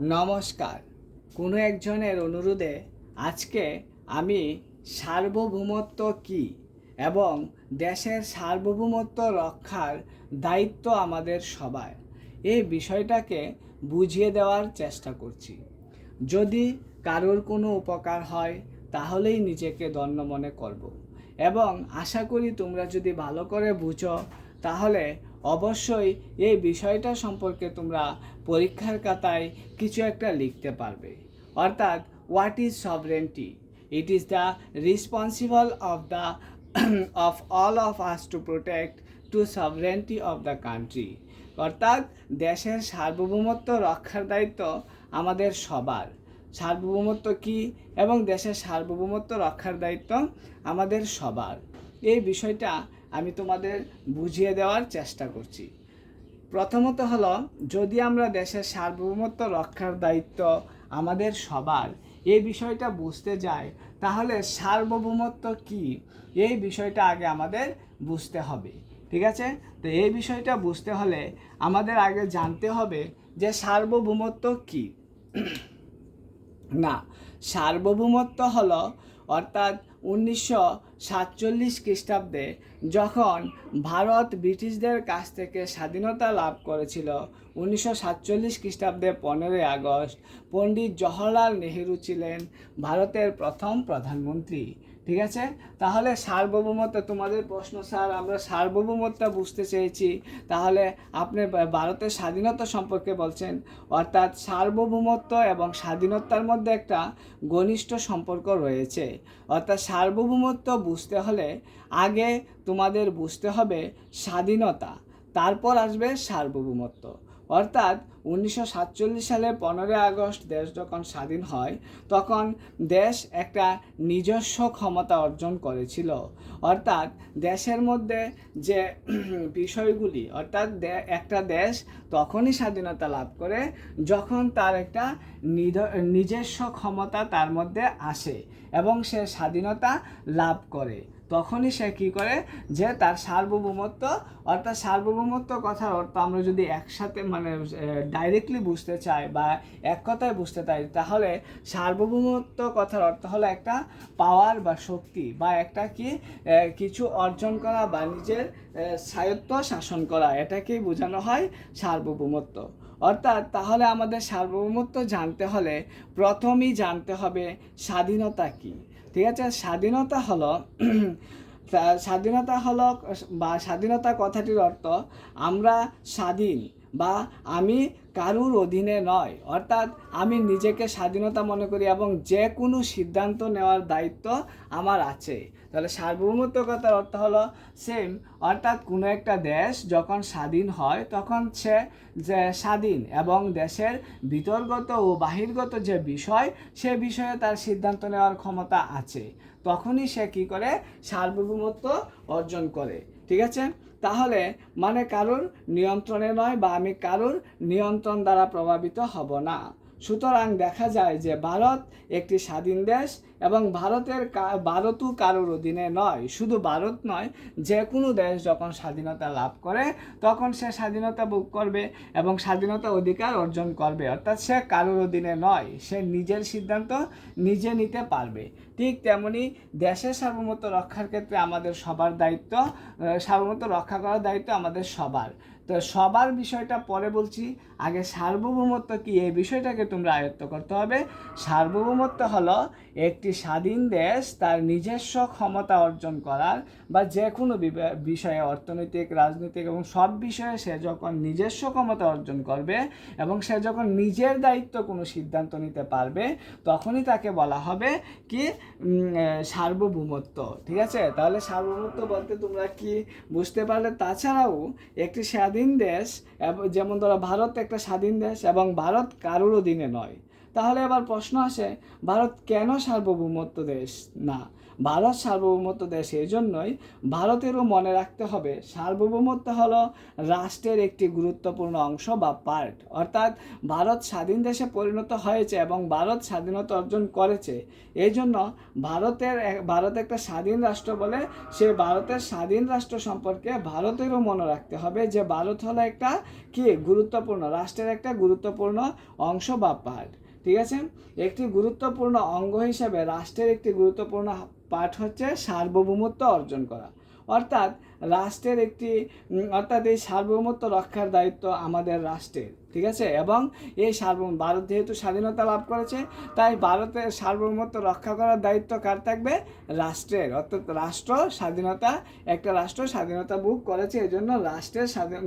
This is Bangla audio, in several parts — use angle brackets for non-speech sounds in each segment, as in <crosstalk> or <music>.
নমস্কার। কোনো একজনের অনুরোধে আজকে আমি সার্বভৌমত্ব কি এবং দেশের সার্বভৌমত্ব রক্ষার দায়িত্ব আমাদের সবার, এই বিষয়টাকে বুঝিয়ে দেওয়ার চেষ্টা করছি। যদি কারোর কোনো উপকার হয়, তাহলেই নিজেকে ধন্য মনে করব। এবং আশা করি তোমরা যদি ভালো করে বুঝো, তাহলে অবশ্যই এই বিষয়টা সম্পর্কে তোমরা পরীক্ষার খাতায় কিছু একটা লিখতে পারবে। অর্থাৎ what is sovereignty it is the responsible of the of all of us to protect to sovereignty of the country অর্থাৎ, দেশের সার্বভৌমত্ব রক্ষার দায়িত্ব আমাদের সবার। সার্বভৌমত্ব কি? এবং দেশের সার্বভৌমত্ব রক্ষার দায়িত্ব আমাদের সবার। এই বিষয়টা আমি তোমাদের বুঝিয়ে দেওয়ার চেষ্টা করছি। প্রথমত হলো, যদি আমরা দেশের সার্বভৌমত্ব রক্ষার দায়িত্ব আমাদের সবার, এই বিষয়টা বুঝতে যাই, তাহলে সার্বভৌমত্ব কি? এই বিষয়টা আগে আমাদের বুঝতে হবে, ঠিক আছে? তো এই বিষয়টা বুঝতে হলে আমাদের আগে জানতে হবে যে সার্বভৌমত্ব কি। <clears throat> না, সার্বভৌমত্ব হলো, অর্থাৎ উনিশশো সাতচল্লিশ খ্রিস্টাব্দে যখন ভারত ব্রিটিশদের কাছ থেকে স্বাধীনতা লাভ করেছিল, উনিশশো সাতচল্লিশ খ্রিস্টাব্দে পনেরোই আগস্ট পণ্ডিত জওহরলাল নেহেরু ছিলেন ভারতের প্রথম প্রধানমন্ত্রী। ঠিক আছে? তাহলে সার্বভৌমত্ব, তোমাদের প্রশ্ন স্যার, আমরা সার্বভৌমত্ব বুঝতে চেয়েছি। তাহলে আপনি ভারতের স্বাধীনতা সম্পর্কে বলছেন। অর্থাৎ সার্বভৌমত্ব এবং স্বাধীনতার মধ্যে একটা ঘনিষ্ঠ সম্পর্ক রয়েছে। অর্থাৎ সার্বভৌমত্ব বুঝতে হলে আগে তোমাদের বুঝতে হবে স্বাধীনতা, তারপর আসবে সার্বভৌমত্ব। অর্থাৎ উনিশশো সাতচল্লিশ সালে পনেরোই আগস্ট দেশ যখন স্বাধীন হয়, তখন দেশ একটা নিজস্ব ক্ষমতা অর্জন করেছিল। অর্থাৎ দেশের মধ্যে যে <clears throat> বিষয়গুলি, অর্থাৎ একটা দেশ তখনই স্বাধীনতা লাভ করে যখন তার একটা নিজস্ব ক্ষমতা তার মধ্যে আসে এবং সে স্বাধীনতা লাভ করে। তখনই সে কী করে? যে তার সার্বভৌমত্ব, অর্থাৎ সার্বভৌমত্ব কথার অর্থ আমরা যদি একসাথে মানে ডাইরেক্টলি বুঝতে চাই বা এক কথায় বুঝতে চাই, তাহলে সার্বভৌমত্ব কথার অর্থ হলো একটা পাওয়ার বা শক্তি বা একটা কি কিছু অর্জন করা বা নিজের স্বায়ত্ত শাসন করা, এটাকেই বোঝানো হয় সার্বভৌমত্ব। অর্থাৎ তাহলে আমাদের সার্বভৌমত্ব জানতে হলে প্রথমেই জানতে হবে স্বাধীনতা কী। ঠিক আছে? স্বাধীনতা হলো, <clears throat> স্বাধীনতা হল, বা স্বাধীনতা কথাটির অর্থ, আমরা স্বাধীন বা আমি কারুর অধীনে নয়। অর্থাৎ আমি নিজেকে স্বাধীনতা মনে করি এবং যে কোনো সিদ্ধান্ত নেওয়ার দায়িত্ব আমার আছে। তাহলে সার্বভৌমত্ব কথার অর্থ হলো সেম অর্থাৎ কোনো একটা দেশ যখন স্বাধীন হয়, তখন সে যে স্বাধীন এবং দেশের ভিতরগত ও বাহিরগত যে বিষয়, সে বিষয়ে তার সিদ্ধান্ত নেওয়ার ক্ষমতা আছে। তখনই সে কী করে? সার্বভৌমত্ব অর্জন করে। ঠিক আছে? তাহলে মানে কারোর নিয়ন্ত্রণে নয় বা আমি কারোর নিয়ন্ত্রণ দ্বারা প্রভাবিত হব না। সুতরাং দেখা যায় যে ভারত একটি স্বাধীন দেশ এবং ভারতের ভারতও কারোর অধীনে নয়। শুধু ভারত নয়, যে কোনো দেশ যখন স্বাধীনতা লাভ করে, তখন সে স্বাধীনতা ভোগ করবে এবং স্বাধীনতা অধিকার অর্জন করবে। অর্থাৎ সে কারোর অধীনে নয়, সে নিজের সিদ্ধান্ত নিজে নিতে পারবে। ঠিক তেমনি দেশের সার্বভৌমত্ব রক্ষার ক্ষেত্রে আমাদের সবার দায়িত্ব সার্বভৌমত্ব রক্ষা করার দায়িত্ব আমাদের সবার। তো সবার বিষয়টা পরে বলছি, আগে সার্বভৌমত্ব কি? এই বিষয়টাকে তোমরা আয়ত্ত করতে হবে। সার্বভৌমত্ব হলো একটি স্বাধীন দেশ, তার নিজস্ব ক্ষমতা অর্জন করার বা যে কোনো বিষয়ে অর্থনৈতিক, রাজনৈতিক এবং সব বিষয়ে সে যখন নিজস্ব ক্ষমতা অর্জন করবে এবং সে যখন নিজের দায়িত্ব কোনো সিদ্ধান্ত নিতে পারবে, তখনই তাকে বলা হবে কি? সার্বভৌমত্ব। ঠিক আছে? তাহলে সার্বভৌমত্ব বলতে তোমরা কি বুঝতে পারলে? তাছাড়াও একটি স্বাধীন দেশ যেমন ধরো ভারত একটা স্বাধীন দেশ এবং ভারত কারোর অধীনে নয়। তাহলে আবার প্রশ্ন আসে, ভারত কেন সার্বভৌমত্ব দেশ না? ভারত সার্বভৌমত্ব দেশ, এই জন্যই ভারতেরও মনে রাখতে হবে, সার্বভৌমত্ব হলো রাষ্ট্রের একটি গুরুত্বপূর্ণ অংশ বা পার্ট অর্থাৎ ভারত স্বাধীন দেশে পরিণত হয়েছে এবং ভারত স্বাধীনতা অর্জন করেছে। এই জন্য ভারতের ভারত একটা স্বাধীন রাষ্ট্র বলে সে ভারতের স্বাধীন রাষ্ট্র সম্পর্কে ভারতেরও মনে রাখতে হবে যে ভারত হলো একটা কি? গুরুত্বপূর্ণ, রাষ্ট্রের একটা গুরুত্বপূর্ণ অংশ বা পার্ট ঠিক আছে? একটি গুরুত্বপূর্ণ অঙ্গ হিসাবে রাষ্ট্রের একটি গুরুত্বপূর্ণ পার্ট হচ্ছে সার্বভৌমত্ব অর্জন করা। অর্থাৎ রাষ্ট্রের একটি অর্থাৎ এই সার্বভৌমত্ব রক্ষার দায়িত্ব আমাদের রাষ্ট্রের। ঠিক আছে? এবং এই সার্বভৌম, ভারত যেহেতু স্বাধীনতা লাভ করেছে, তাই ভারতের সার্বভৌমত্ব রক্ষা করার দায়িত্ব কার থাকবে? রাষ্ট্রের। অর্থাৎ রাষ্ট্র স্বাধীনতা, একটা রাষ্ট্র স্বাধীনতা বুক করেছে এই জন্য রাষ্ট্রের স্বাধীন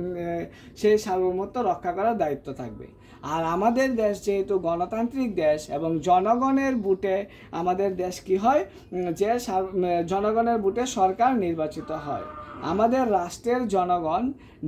সেই সার্বভৌমত্ব রক্ষা করার দায়িত্ব থাকবে। আর আমাদের দেশ যেহেতু গণতান্ত্রিক দেশ এবং জনগণের বুটে আমাদের দেশ কি হয়? যে জনগণের বুটে সরকার নির্বাচিত হয়। আমাদের রাষ্ট্রের জনগণ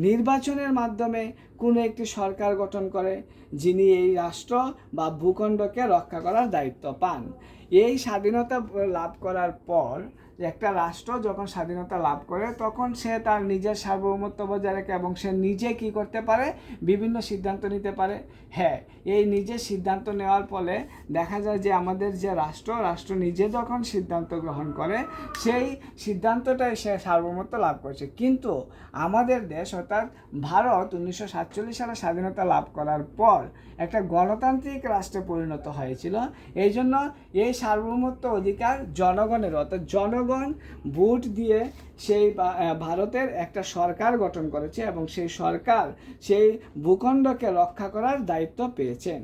নির্বাচনের মাধ্যমে কোনো একটি সরকার গঠন করে যিনি এই রাষ্ট্র বা ভূখণ্ডকে রক্ষা করার দায়িত্ব পান। এই স্বাধীনতা লাভ করার পর একটা রাষ্ট্র যখন স্বাধীনতা লাভ করে, তখন সে তার নিজের সার্বভৌমত্ব বজায় রাখে এবং সে নিজে কি করতে পারে? বিভিন্ন সিদ্ধান্ত নিতে পারে। হ্যাঁ এই নিজের সিদ্ধান্ত নেওয়ার ফলে দেখা যায় যে আমাদের যে রাষ্ট্র রাষ্ট্র নিজে যখন সিদ্ধান্ত গ্রহণ করে, সেই সিদ্ধান্তটাই সে সার্বভৌমত্ব লাভ করেছে। কিন্তু আমাদের দেশ অর্থাৎ ভারত উনিশশো সাতচল্লিশ সালে স্বাধীনতা লাভ করার পর একটা গণতান্ত্রিক রাষ্ট্রে পরিণত হয়েছিল। এই জন্য এই সার্বভৌমত্ব অধিকার জনগণের, অর্থাৎ জনগণ ভোট দিয়ে সেই ভারতের একটা সরকার গঠন করেছে এবং সেই সরকার সেই ভূখণ্ডকে রক্ষা করার দায়িত্ব পেয়েছেন।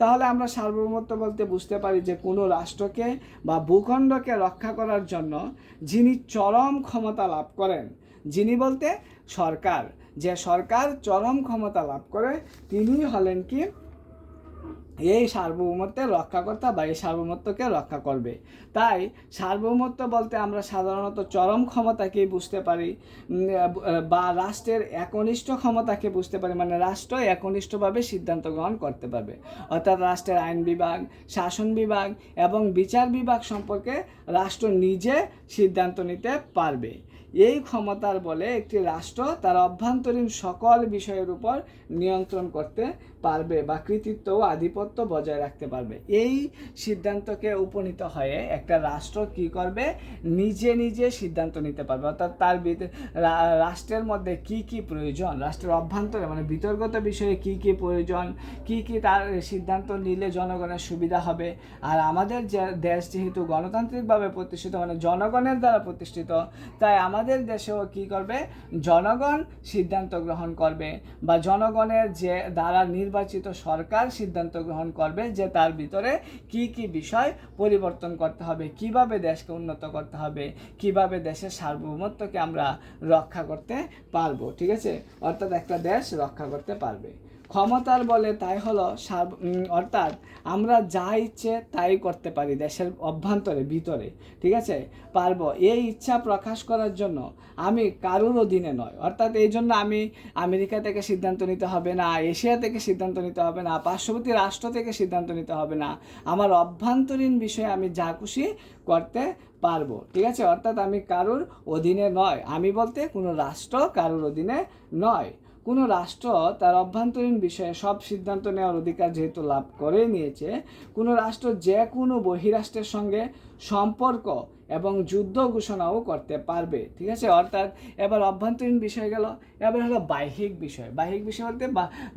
তাহলে আমরা সার্বভৌমত্ব বলতে বুঝতে পারি যে, কোনো রাষ্ট্রকে বা ভূখণ্ডকে রক্ষা করার জন্য যিনি চরম ক্ষমতা লাভ করেন, যিনি বলতে সরকার। যে সরকার চরম ক্ষমতা লাভ করে, তিনি হলেন কি? এই সার্বভৌমত্বের রক্ষাকর্তা বা এই সার্বভৌমত্বকে রক্ষা করবে। তাই সার্বভৌমত্ব বলতে আমরা সাধারণত চরম ক্ষমতাকেই বুঝতে পারি বা রাষ্ট্রের একনিষ্ঠ ক্ষমতাকে বুঝতে পারি মানে রাষ্ট্র একনিষ্ঠভাবে সিদ্ধান্ত গ্রহণ করতে পারবে। অর্থাৎ রাষ্ট্রের আইন বিভাগ, শাসন বিভাগ এবং বিচার বিভাগ সম্পর্কে রাষ্ট্র নিজে সিদ্ধান্ত নিতে পারবে। এই ক্ষমতার বলে একটি রাষ্ট্র তার অভ্যন্তরীণ সকল বিষয়ের উপর নিয়ন্ত্রণ করতে পারবে বা কৃতিত্ব ও আধিপত্য বজায় রাখতে পারবে। এই সিদ্ধান্তকে উপনীত হয়ে একটা রাষ্ট্র কি করবে? নিজে নিজে সিদ্ধান্ত নিতে পারবে। অর্থাৎ তার রাষ্ট্রের মধ্যে কি কি প্রয়োজন? রাষ্ট্রের অভ্যন্তরে মানে বিতর্কত বিষয়ে কি কি প্রয়োজন? কি কি তার সিদ্ধান্ত নিলে জনগণের সুবিধা হবে? আর আমাদের যে দেশ যেহেতু গণতান্ত্রিকভাবে প্রতিষ্ঠিত মানে জনগণের দ্বারা প্রতিষ্ঠিত, তাই আমাদের দেশেও কি করবে? জনগণ সিদ্ধান্ত গ্রহণ করবে বা জনগণের যে দ্বারা নির্বাচিত সরকার সিদ্ধান্ত গ্রহণ করবে যে তার ভিতরে কি কি বিষয় পরিবর্তন করতে হবে, কীভাবে দেশকে উন্নত করতে হবে, কীভাবে দেশের সার্বভৌমত্বকে আমরা রক্ষা করতে পারব, ঠিক আছে? অর্থাৎ একটা দেশ রক্ষা করতে পারবে। ক্ষমতার বলে তাই হলো অর্থাৎ আমরা যা ইচ্ছে তাই করতে পারি দেশের অভ্যন্তরে, ভিতরে, ঠিক আছে? পারব এই ইচ্ছা প্রকাশ করার জন্য আমি কারুর অধীনে নয়। অর্থাৎ এই জন্য আমি আমেরিকা থেকে সিদ্ধান্ত নিতে হবে না, এশিয়া থেকে সিদ্ধান্ত নিতে হবে না, পার্শ্ববর্তী রাষ্ট্র থেকে সিদ্ধান্ত নিতে হবে না। আমার অভ্যন্তরীণ বিষয়ে আমি যা খুশি করতে পারব, ঠিক আছে? অর্থাৎ আমি কারুর অধীনে নয়। আমি বলতে কোনো রাষ্ট্র কারুর অধীনে নয়। কোনো রাষ্ট্র তার অভ্যন্তরীণ বিষয়ে সব সিদ্ধান্ত নেওয়ার অধিকার যেহেতু লাভ করে নিয়েছে, কোনো রাষ্ট্র যে কোনো বহিরাষ্ট্রের সঙ্গে সম্পর্ক এবং যুদ্ধ ঘোষণাও করতে পারবে। ঠিক আছে? অর্থাৎ এবার অভ্যন্তরীণ বিষয় গেল। এবার হলো বাহ্যিক বিষয়। বাহ্যিক বিষয় বলতে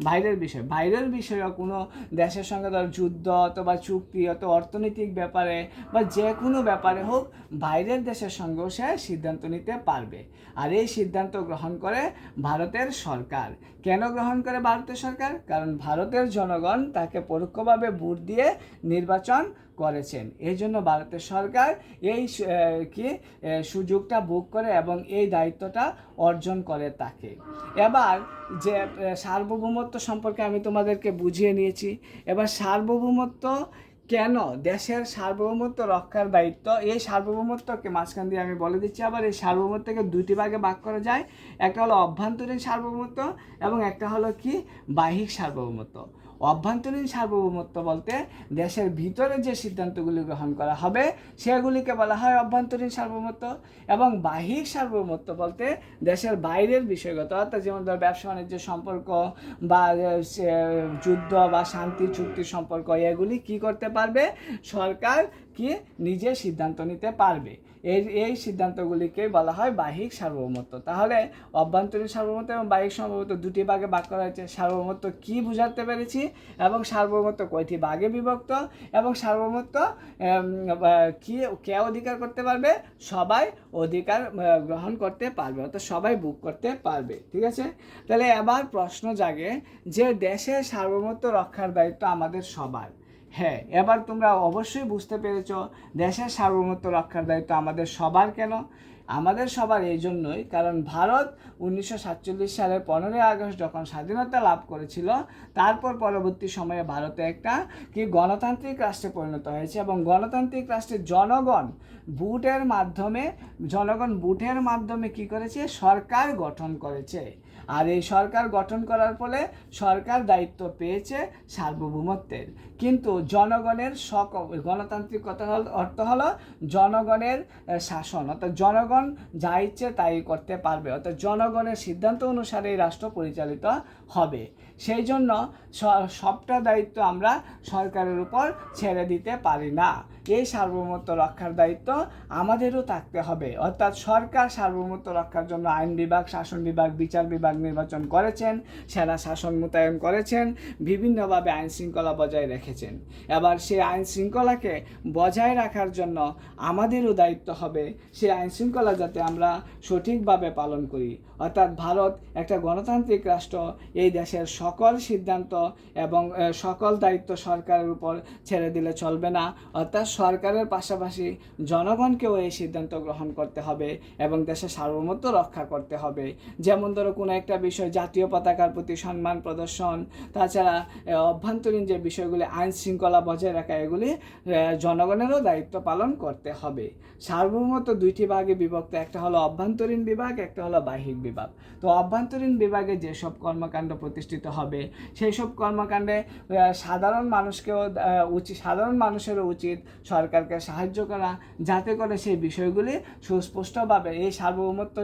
বাইরের বিষয়। বাইরের বিষয়েও কোনো দেশের সঙ্গে ধর যুদ্ধ অথবা চুক্তি অথবা অর্থনৈতিক ব্যাপারে বা যে কোনো ব্যাপারে হোক, বাইরের দেশের সঙ্গেও সে সিদ্ধান্ত নিতে পারবে। আর এই সিদ্ধান্ত গ্রহণ করে ভারতের সরকার। কেন গ্রহণ করে ভারতের সরকার? কারণ ভারতের জনগণ তাকে পরোক্ষভাবে ভোট দিয়ে নির্বাচন করেছেন। এই জন্য ভারতের সরকার এই কি সুযোগটা বুক করে এবং এই দায়িত্বটা অর্জন করে তাকে। এবার যে সার্বভৌমত্ব সম্পর্কে আমি তোমাদেরকে বুঝিয়ে নিয়েছি। এবার সার্বভৌমত্ব কেন, দেশের সার্বভৌমত্ব রক্ষার দায়িত্ব, এই সার্বভৌমত্বকে মাঝখান দিয়ে আমি বলে দিচ্ছি, আবার এই সার্বভৌমত্বকে দুটি ভাগে ভাগ করা যায়। একটা হলো অভ্যন্তরীণ সার্বভৌমত্ব এবং একটা হলো কি, বাহ্যিক সার্বভৌমত্ব। অভ্যন্তরীণ সার্বভৌমত্ব বলতে দেশের ভিতরে যে সিদ্ধান্তগুলি গ্রহণ করা হবে, সেগুলিকে বলা হয় অভ্যন্তরীণ সার্বভৌমত্ব এবং বাহিক সার্বভৌমত্ব বলতে দেশের বাইরের বিষয়গত। অর্থাৎ যেমন ধর ব্যবসা, বাণিজ্য সম্পর্ক বা যুদ্ধ বা শান্তি চুক্তির সম্পর্ক, এগুলি কি করতে পারবে? সরকার কি নিজে সিদ্ধান্ত নিতে পারবে? এই এই সিদ্ধান্তগুলিকে বলা হয় বাহিক সার্বভৌমত্ব। তাহলে অভ্যন্তরীণ সার্বভৌমত্ব এবং বাহিক সার্বভৌমত্ব দুটি ভাগে ভাগ করা হয়েছে। সার্বভৌমত্ব কী বুঝাতে পেরেছি? এবং সার্বভৌমত্ব কয়টি ভাগে বিভক্ত? এবং সার্বভৌমত্ব কি, কে অধিকার করতে পারবে? সবাই অধিকার গ্রহণ করতে পারবে, অর্থাৎ সবাই বুক করতে পারবে, ঠিক আছে? তাহলে এবার প্রশ্ন জাগে যে দেশের সার্বভৌমত্ব রক্ষার দায়িত্ব আমাদের সবার। হ্যাঁ এবার তোমরা অবশ্যই বুঝতে পেরেছ, দেশের সার্বভৌমত্ব রক্ষার দায়িত্ব আমাদের সবার কেন? আমাদের সবার এই জন্যই, কারণ ভারত উনিশশো সাতচল্লিশ সালের পনেরোই আগস্ট যখন স্বাধীনতা লাভ করেছিল, তারপর পরবর্তী সময়ে ভারতে একটা কি গণতান্ত্রিক রাষ্ট্রে পরিণত হয়েছে এবং গণতান্ত্রিক রাষ্ট্রের জনগণ বুটের মাধ্যমে, জনগণ বুটের মাধ্যমে কি করেছে? সরকার গঠন করেছে। আর এই সরকার গঠন করার ফলে সরকার দায়িত্ব পেয়েছে সার্বভৌমত্বের। কিন্তু জনগণের সক গণতান্ত্রিক কথা অর্থ হলো জনগণের শাসন। অর্থাৎ জনগণ যা ইচ্ছে তাই করতে পারবে। অর্থাৎ জনগণের সিদ্ধান্ত অনুসারে এই রাষ্ট্র পরিচালিত হবে। সেই জন্য সবটা দায়িত্ব আমরা সরকারের উপর ছেড়ে দিতে পারি না। এই সার্বভৌমত্ব রক্ষার দায়িত্ব আমাদেরও থাকতে হবে। অর্থাৎ সরকার সার্বভৌমত্ব রক্ষার জন্য আইন বিভাগ, শাসন বিভাগ, বিচার বিভাগ নির্বাচন করেছেন, সেনা শাসন মোতায়েন করেছেন, বিভিন্নভাবে আইন শৃঙ্খলা বজায় রেখেছেন। এবার সেই আইন শৃঙ্খলাকে বজায় রাখার জন্য আমাদেরও দায়িত্ব হবে সেই আইন শৃঙ্খলা যাতে আমরা সঠিকভাবে পালন করি। অর্থাৎ ভারত একটা গণতান্ত্রিক রাষ্ট্র, এই দেশের সকল সিদ্ধান্ত এবং সকল দায়িত্ব সরকারের উপর ছেড়ে দিলে চলবে না। অর্থাৎ সরকারের পাশাপাশি জনগণকেও এই সিদ্ধান্ত গ্রহণ করতে হবে এবং দেশের সার্বভৌমত্ব রক্ষা করতে হবে। যেমন ধরো, কোনো একটা বিষয় জাতীয় পতাকার প্রতি সম্মান প্রদর্শন, তাছাড়া অভ্যন্তরীণ যে বিষয়গুলি আইন শৃঙ্খলা বজায় রাখা, এগুলি জনগণেরও দায়িত্ব পালন করতে হবে। সার্বভৌমত্ব দুইটি ভাগে বিভক্ত, একটা হলো অভ্যন্তরীণ বিভাগ, একটা হলো বাহিক বিভাগ। তো অভ্যন্তরীণ বিভাগে যেসব কর্মকাণ্ড প্রতিষ্ঠিত হবে। সেই সব কর্মকাণ্ডে সাধারণ মানুষকেও উচিত সাধারণ মানুষেরও উচিত সরকারকে সাহায্য করা যাতে করে সেই বিষয়গুলি সুস্পষ্টভাবে, এই সার্বভৌমত্ব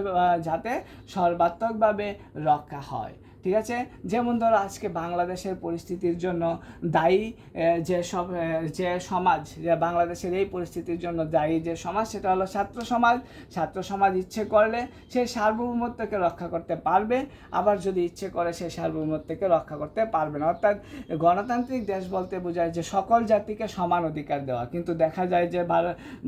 যাতে সর্বাত্মকভাবে রক্ষা হয়। ঠিক আছে? যেমন ধরো আজকে বাংলাদেশের পরিস্থিতির জন্য দায়ী যে সব যে সমাজ, যে বাংলাদেশের এই পরিস্থিতির জন্য দায়ী যে সমাজ, সেটা হলো ছাত্র সমাজ। ছাত্র সমাজ ইচ্ছে করলে সেই সার্বভৌমত্বকে রক্ষা করতে পারবে। আবার যদি ইচ্ছে করে সেই সার্বভৌমত্বকে রক্ষা করতে পারবে না। অর্থাৎ গণতান্ত্রিক দেশ বলতে বোঝায় যে সকল জাতিকে সমান অধিকার দেওয়া। কিন্তু দেখা যায় যে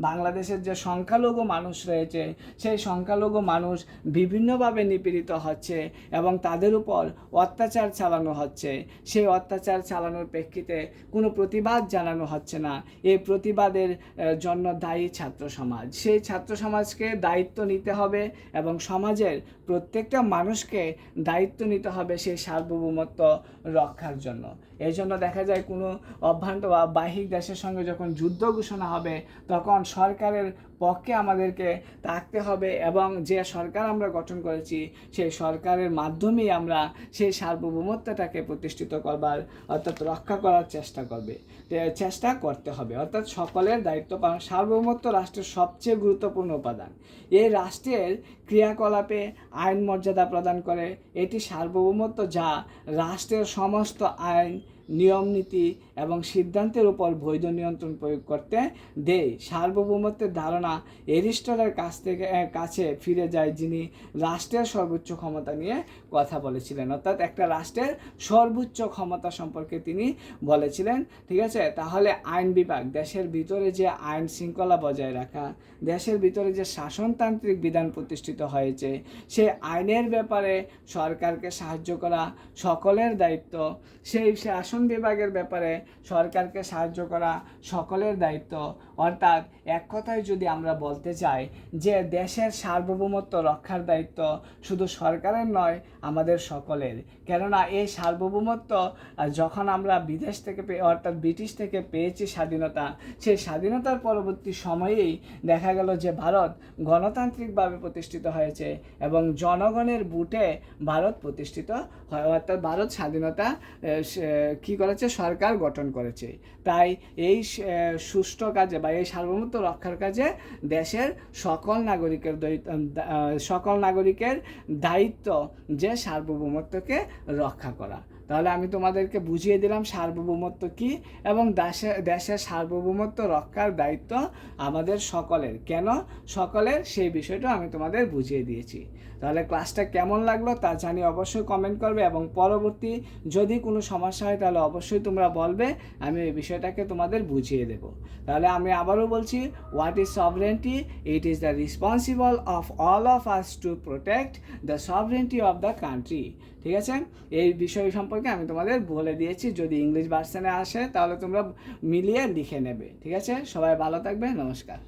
বাংলাদেশের যে সংখ্যালঘু মানুষ রয়েছে, সেই সংখ্যালঘু মানুষ বিভিন্নভাবে নিপীড়িত হচ্ছে এবং তাদের উপর অত্যাচার চালানো হচ্ছে। সেই অত্যাচার চালানোর প্রেক্ষিতে কোনো প্রতিবাদ জানানো হচ্ছে না। এই প্রতিবাদের জন্য দায়ী ছাত্র সমাজ সেই ছাত্র সমাজকে দায়িত্ব নিতে হবে এবং সমাজের প্রত্যেকটা মানুষকে দায়িত্ব নিতে হবে সেই সার্বভৌমত্ব রক্ষার জন্য। এই জন্য দেখা যায় কোনো অভ্যন্ত বা বাহিক দেশের সঙ্গে যখন যুদ্ধ ঘোষণা হবে, তখন সরকারের পক্ষে আমাদেরকে থাকতে হবে এবং যে সরকার আমরা গঠন করেছি, সেই সরকারের মাধ্যমেই আমরা সেই সার্বভৌমত্বটাকে প্রতিষ্ঠিত করবার, অর্থাৎ রক্ষা করার চেষ্টা করবে। চেষ্টা করতে হবে। অর্থাৎ সকলের দায়িত্ব পালন, সার্বভৌমত্ব রাষ্ট্রের সবচেয়ে গুরুত্বপূর্ণ উপাদান। এই রাষ্ট্রের ক্রিয়াকলাপে আইন মর্যাদা প্রদান করে। এটি সার্বভৌমত্ব যা রাষ্ট্রের সমস্ত আইন নিয়ম নীতি এবং সিদ্ধান্তের উপর বৈধ নিয়ন্ত্রণ প্রয়োগ করতে দেয়। সার্বভৌমত্বের ধারণা এরিস্টলের কাছ থেকে কাছে ফিরে যায়, যিনি রাষ্ট্রের সর্বোচ্চ ক্ষমতা নিয়ে কথা বলেছিলেন। অর্থাৎ একটা রাষ্ট্রের সর্বোচ্চ ক্ষমতা সম্পর্কে তিনি বলেছিলেন। ঠিক আছে? তাহলে আইন বিভাগ, দেশের ভিতরে যে আইন শৃঙ্খলা বজায় রাখা, দেশের ভিতরে যে শাসনতান্ত্রিক বিধান প্রতিষ্ঠিত হয়েছে, সেই আইনের ব্যাপারে সরকারকে সাহায্য করা সকলের দায়িত্ব, সেই শাসন বিভাগের ব্যাপারে সরকারকে সাহায্য করা সকলের দায়িত্ব। অর্থাৎ এক কথায় যদি আমরা বলতে চাই যে দেশের সার্বভৌমত্ব রক্ষার দায়িত্ব শুধু সরকারের নয়, আমাদের সকলের। কেননা এই সার্বভৌমত্ব যখন আমরা বিদেশ থেকে পেয়ে অর্থাৎ ব্রিটিশ থেকে পেয়েছি স্বাধীনতা, সেই স্বাধীনতার পরবর্তী সময়েই দেখা গেল যে ভারত গণতান্ত্রিকভাবে প্রতিষ্ঠিত হয়েছে এবং জনগণের বুটে ভারত প্রতিষ্ঠিত হয়। অর্থাৎ ভারত স্বাধীনতা কি করেছে? সরকার গঠন করেছে। তাই এই সুষ্ঠু কাজে বা এই সার্বভৌমত্ব রক্ষার কাজে দেশের সকল নাগরিকের সকল নাগরিকের দায়িত্ব যে সার্বভৌমত্বকে রক্ষা করা। তাহলে আমি তোমাদেরকে বুঝিয়ে দিলাম সার্বভৌমত্ব কি এবং দেশের দেশের সার্বভৌমত্ব রক্ষার দায়িত্ব আমাদের সকলের। কেন? সকলের সেই বিষয়টা আমি তোমাদের বুঝিয়ে দিয়েছি। তাহলে ক্লাসটা কেমন লাগল তা জানি অবশ্যই কমেন্ট করবে এবং পরবর্তী যদি কোনো সমস্যা হয় তাহলে অবশ্যই তোমরা বলবে, আমি এই বিষয়টাকে তোমাদের বুঝিয়ে দেব। তাহলে আমি আবারও বলছি what is sovereignty it is the responsible of all of us to protect the sovereignty of the country ঠিক আছে? এই বিষয় সম্পর্কে আমি তোমাদের বলে দিয়েছি। যদি ইংলিশ ভার্সনে আসে, তাহলে তোমরা মিলিয়ে লিখে নেবে। ঠিক আছে? সবাই ভালো থাকবে। নমস্কার।